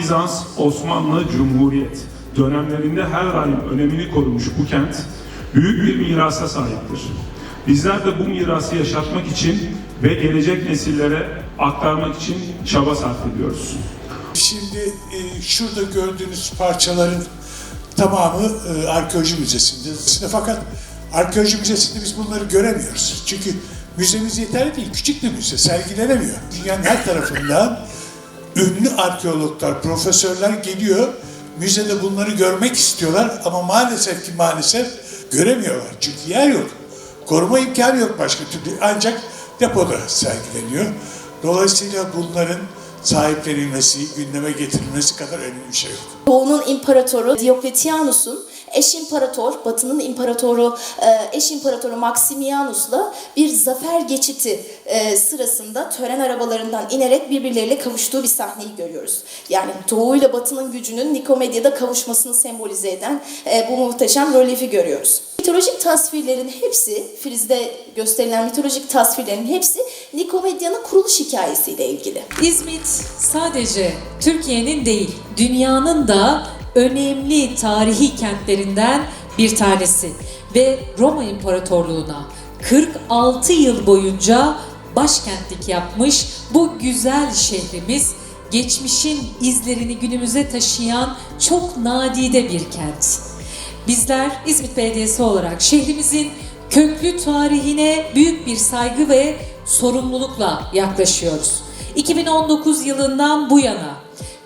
Bizans, Osmanlı, Cumhuriyet dönemlerinde her daim önemini korumuş bu kent büyük bir mirasa sahiptir. Bizler de bu mirası yaşatmak için ve gelecek nesillere aktarmak için çaba sarf ediyoruz. Şimdi e, şurada gördüğünüz parçaların tamamı e, arkeoloji müzesinde. Fakat arkeoloji müzesinde biz bunları göremiyoruz. Çünkü müzemiz yeterli değil, küçük bir müze, sergilenemiyor. Dünyanın her tarafından ünlü arkeologlar, profesörler geliyor. Müzede bunları görmek istiyorlar ama maalesef ki maalesef göremiyorlar. Çünkü yer yok. Koruma imkanı yok başka türlü. Ancak depoda sergileniyor. Dolayısıyla bunların sahiplenilmesi, gündeme getirilmesi kadar önemli bir şey yok. Doğu'nun imparatoru Diokletianus'un eş imparator, Batı'nın imparatoru e, eş imparatoru Maximianus'la bir zafer geçiti e, sırasında tören arabalarından inerek birbirleriyle kavuştuğu bir sahneyi görüyoruz. Yani Doğu ile Batı'nın gücünün Nikomedya'da kavuşmasını sembolize eden e, bu muhteşem rölyefi görüyoruz. Mitolojik tasvirlerin hepsi, Filiz'de gösterilen mitolojik tasvirlerin hepsi Nikomedya'nın kuruluş hikayesiyle ilgili. İzmit sadece Türkiye'nin değil, dünyanın da önemli tarihi kentlerinden bir tanesi ve Roma İmparatorluğu'na 46 yıl boyunca başkentlik yapmış bu güzel şehrimiz geçmişin izlerini günümüze taşıyan çok nadide bir kent. Bizler İzmit Belediyesi olarak şehrimizin köklü tarihine büyük bir saygı ve sorumlulukla yaklaşıyoruz. 2019 yılından bu yana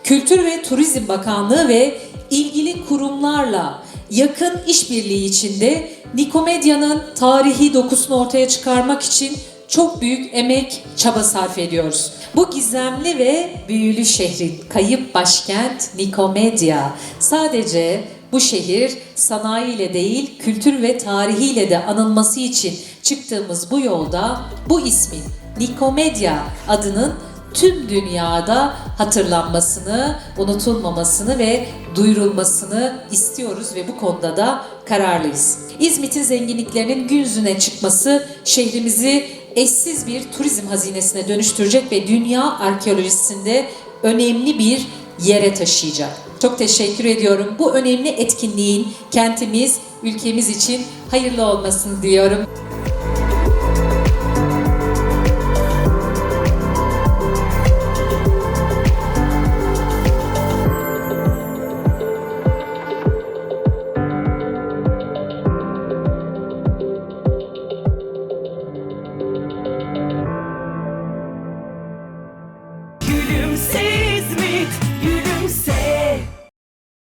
Kültür ve Turizm Bakanlığı ve ilgili kurumlarla yakın işbirliği içinde Nikomedya'nın tarihi dokusunu ortaya çıkarmak için çok büyük emek, çaba sarf ediyoruz. Bu gizemli ve büyülü şehrin kayıp başkent Nikomedya sadece bu şehir sanayiyle değil, kültür ve tarihiyle de anılması için çıktığımız bu yolda bu ismin Nikomedya adının tüm dünyada hatırlanmasını, unutulmamasını ve duyurulmasını istiyoruz ve bu konuda da kararlıyız. İzmit'in zenginliklerinin gün yüzüne çıkması şehrimizi eşsiz bir turizm hazinesine dönüştürecek ve dünya arkeolojisinde önemli bir yere taşıyacak. Çok teşekkür ediyorum. Bu önemli etkinliğin kentimiz, ülkemiz için hayırlı olmasını diliyorum.